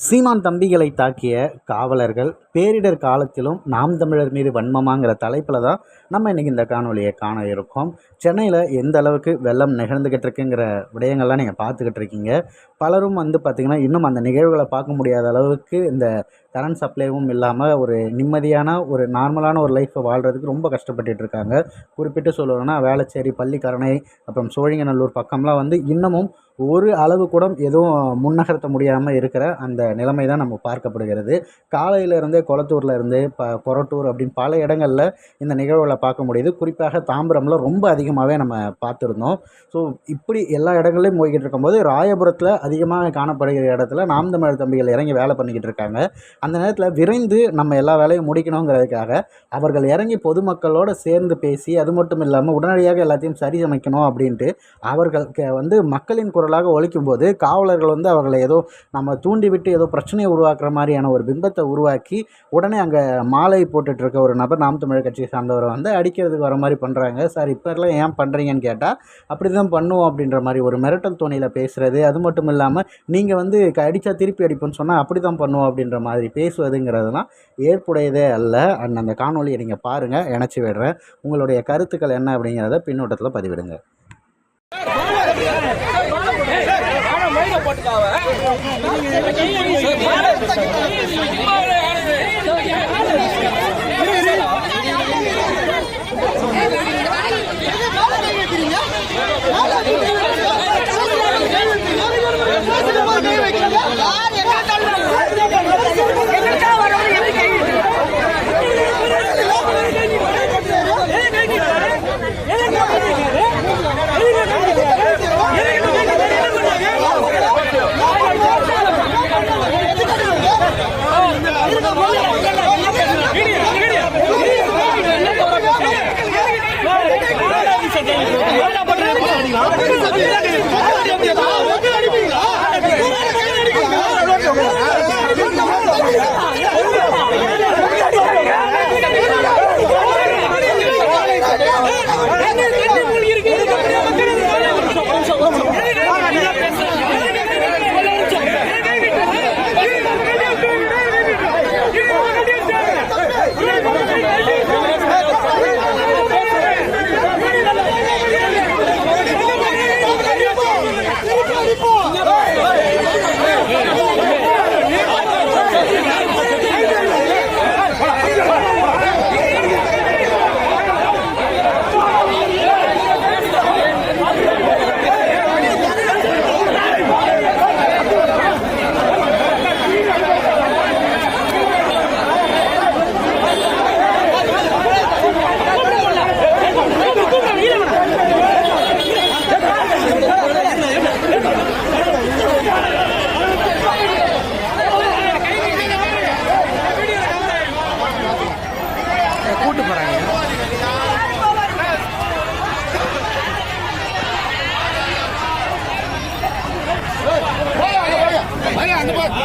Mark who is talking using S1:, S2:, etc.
S1: சீமான் தம்பிகளை தாக்கிய காவலர்கள் பேரிடர் காலத்திலும் நாம் தமிழர் மீது வன்மமாங்கிற தலைப்பில் தான் நம்ம இன்றைக்கி இந்த காணொலியை காண இருக்கோம். சென்னையில் எந்த அளவுக்கு வெள்ளம் நிகழ்ந்துக்கிட்டு இருக்குங்கிற விடயங்கள்லாம் நீங்கள் பார்த்துக்கிட்டு இருக்கீங்க. பலரும் வந்து பார்த்திங்கன்னா இன்னும் அந்த நிகழ்வுகளை பார்க்க முடியாத அளவுக்கு இந்த கரண்ட் சப்ளைவும் இல்லாமல் ஒரு நிம்மதியான ஒரு நார்மலான ஒரு லைஃப்பை வாழ்கிறதுக்கு ரொம்ப கஷ்டப்பட்டுட்டு இருக்காங்க. குறிப்பிட்டு சொல்லணும்னா வேளச்சேரி பள்ளிக்கரணை அப்புறம் சோழிங்கநல்லூர் பக்கம்லாம் வந்து இன்னமும் ஒரு அளவு கூட எதுவும் முன்னகர்த்த முடியாமல் இருக்கிற அந்த நிலைமை தான் நம்ம பார்க்கப்படுகிறது. காலையிலேருந்தே கொளத்தூரில் இருந்து ப கொரட்டூர் அப்படின்னு பல இடங்களில் இந்த நிகழ்வுகளை பார்க்க முடியுது. குறிப்பாக தாம்பரமில் ரொம்ப அதிகமாகவே நம்ம பார்த்துருந்தோம். ஸோ இப்படி எல்லா இடங்கள்லையும் போய்கிட்டு இருக்கும்போது ராயபுரத்தில் அதிகமாக காணப்படுகிற இடத்துல நாம் தமிழர் தம்பிகள் இறங்கி வேலை பண்ணிக்கிட்டு இருக்காங்க. அந்த நேரத்தில் விரைந்து நம்ம எல்லா வேலையும் முடிக்கணுங்கிறதுக்காக அவர்கள் இறங்கி பொதுமக்களோடு சேர்ந்து பேசி அது மட்டும் இல்லாமல் உடனடியாக எல்லாத்தையும் சரி சமைக்கணும் அப்படின்ட்டு அவர்கள் வந்து மக்களின் குரலாக ஒழிக்கும் போது காவலர்கள் வந்து அவர்களை ஏதோ நம்ம தூண்டிவிட்டு ஏதோ பிரச்சனையை உருவாக்குற மாதிரியான ஒரு பிம்பத்தை உருவாக்கி உடனே அங்கே மாலை போட்டுட்டு இருக்க ஒரு நபர் நாம் தமிழர் கட்சியை சார்ந்தவரை வந்து அடிக்கிறதுக்கு வர மாதிரி பண்ணுறாங்க சார் இப்போலாம் ஏன் பண்ணுறீங்கன்னு கேட்டால் அப்படி தான் பண்ணுவோம் அப்படின்ற மாதிரி ஒரு மிரட்டல் தோணியில் பேசுகிறது அது மட்டும் இல்லாமல் நீங்கள் வந்து க- திருப்பி அடிப்போம்னு சொன்னால் அப்படி தான் பண்ணுவோம் அப்படின்ற மாதிரி பேசுவதுங்கிறதுலாம் ஏற்புடையதே அல்ல அண்ட் அந்த காணொலியை நீங்கள் பாருங்கள் இணைச்சி விடுறேன் உங்களுடைய கருத்துக்கள் என்ன அப்படிங்கிறத பின்னோட்டத்தில் பதிவிடுங்க
S2: போட்டுக்காவ ¡Vamos! ¡Vamos! ¡Vamos!